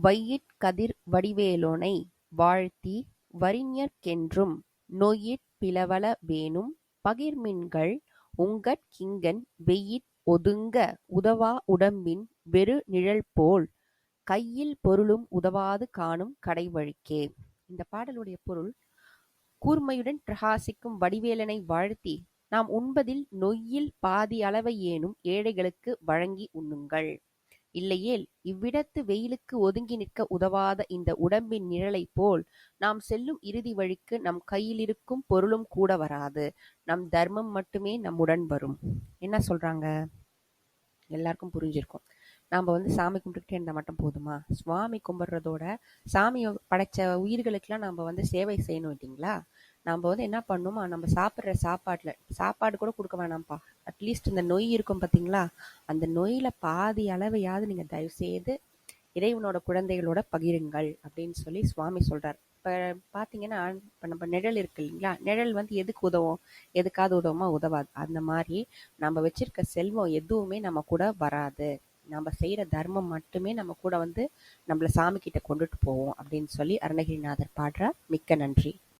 வையிற் கதிர் வடிவேலோனை வாழ்த்தி வரிஞர்க்கென்றும் நொய்யிற் பிளவள வேனும் பகிர்மின்கள் உங்கட் கிங்கண் வெய்யிற் ஒதுங்க உதவா உடம்பின் வெறு நிழல்போல் கையில் பொருளும் உதவாது காணும் கடைவழிக்கே. இந்த பாடலுடைய பொருள் கூர்மையுடன் பிரகாசிக்கும் வடிவேலனை வாழ்த்தி நாம் உண்பதில் நொய்யில் பாதி ஏனும் ஏழைகளுக்கு வழங்கி உண்ணுங்கள். இல்லையேல் இவ்விடத்து வெயிலுக்கு ஒதுங்கி நிற்க உதவாத இந்த உடம்பின் நிழலைப் போல் நாம் செல்லும் இறுதி வழிக்கு நம் கையிலிருக்கும் பொருளும் கூட வராது. நம் தர்மம் மட்டுமே நம்முடன் வரும். என்ன சொல்றாங்க? எல்லாருக்கும் புரிஞ்சிருக்கும். நாம் வந்து சாமி கும்பிட்டுக்கிட்டே இருந்தால் மட்டும் போதுமா? சுவாமி கும்பிட்றதோட சாமியை படைச்ச உயிர்களுக்கெல்லாம் நாம் வந்து சேவை செய்யணும் இல்லைங்களா? நம்ம வந்து என்ன பண்ணணுமா நம்ம சாப்பிட்ற சாப்பாட்டில் சாப்பாடு கூட கொடுக்க வேணாம்ப்பா. அட்லீஸ்ட் இந்த நொய் இருக்கும் பார்த்தீங்களா? அந்த நொயில் பாதி அளவையாவது நீங்கள் தயவு செய்து இறைவனோட குழந்தைகளோட பகிருங்கள் அப்படின்னு சொல்லி சுவாமி சொல்கிறார் இப்போ பார்த்தீங்கன்னா இப்போ நம்ம நிழல் இருக்கு இல்லைங்களா? நிழல் வந்து எதுக்கு உதவும்? எதுக்காவது உதவுமா? உதவாது. அந்த மாதிரி நம்ம வச்சிருக்க செல்வம் எதுவுமே நம்ம கூட வராது. நம்ம செய்கிற தர்மம் மட்டுமே நம்ம கூட வந்து நம்மளை சாமி கிட்ட கொண்டுட்டு போவோம் அப்படின்னு சொல்லி அருணகிரிநாதர் பாடுறார். மிக்க நன்றி.